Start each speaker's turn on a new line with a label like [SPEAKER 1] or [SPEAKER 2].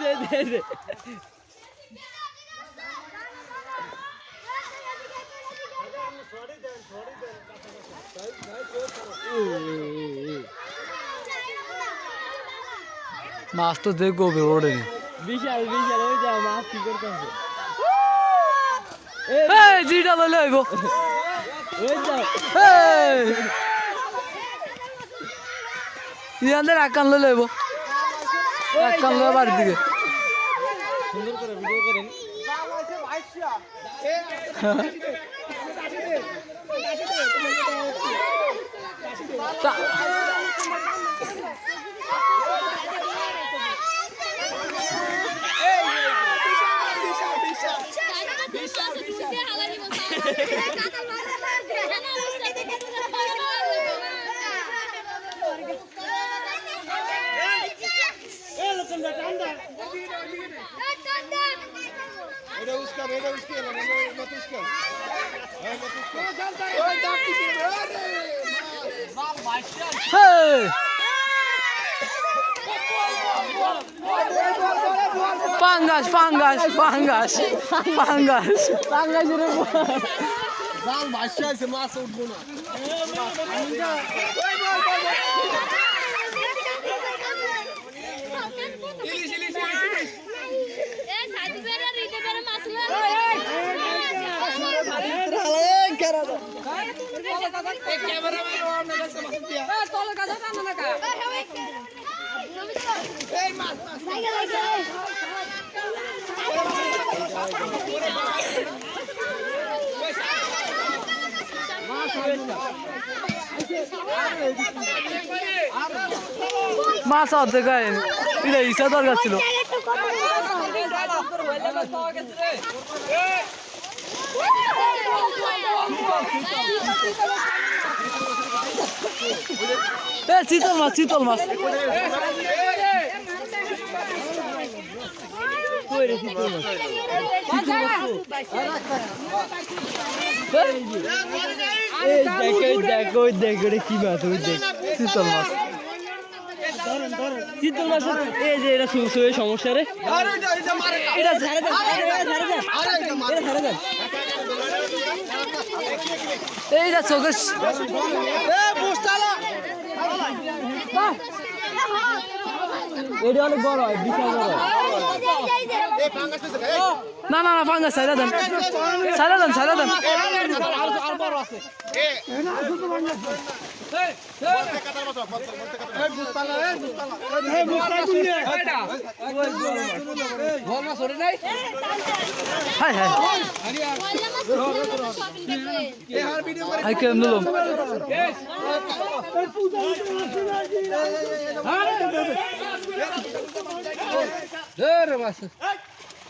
[SPEAKER 1] দে দে দে
[SPEAKER 2] মাছ তো দেখব ওড়েনি
[SPEAKER 1] বিশাল বিশাল ওই যা মাছ কি করতেছে?
[SPEAKER 2] এই জিটা লইলে হইব।
[SPEAKER 1] ওই যা।
[SPEAKER 2] এই। ইয়াদের আকান লইলে হইব। লয়ে বাড়ির দিকে
[SPEAKER 1] সুন্দর করে ভিডিও করেন
[SPEAKER 3] रहेगा उसके मत उसके Pangas, pangas, pangas, pangas, pangas रे।
[SPEAKER 2] जाल भाष्या से मास उठबो
[SPEAKER 3] ना। इलिश इलिश মাছ মাছ
[SPEAKER 2] অর্ধেক ইসা দরকার ছিল। এ চিতল মাছ চিতল মাছ।
[SPEAKER 1] দেখ দেখ ওটা কি মাছ ওই দেখ
[SPEAKER 2] চিতল মাছ।
[SPEAKER 1] শীতল মাছ এই যে এটা শুনছো এই সমস্যা রে?
[SPEAKER 3] এটা এটা মারে
[SPEAKER 1] এটা ঝাড়ে দেন ঝাড়ে দেন ঝাড়ে দেন দেন
[SPEAKER 2] এইটা চোখের
[SPEAKER 1] এটা অনেক বড় হয় বিশাল বড় হয়
[SPEAKER 2] না না না পাঙ্গা সাইরা দেন সাইরা দেন সাইরা দেন
[SPEAKER 3] ধরে নাই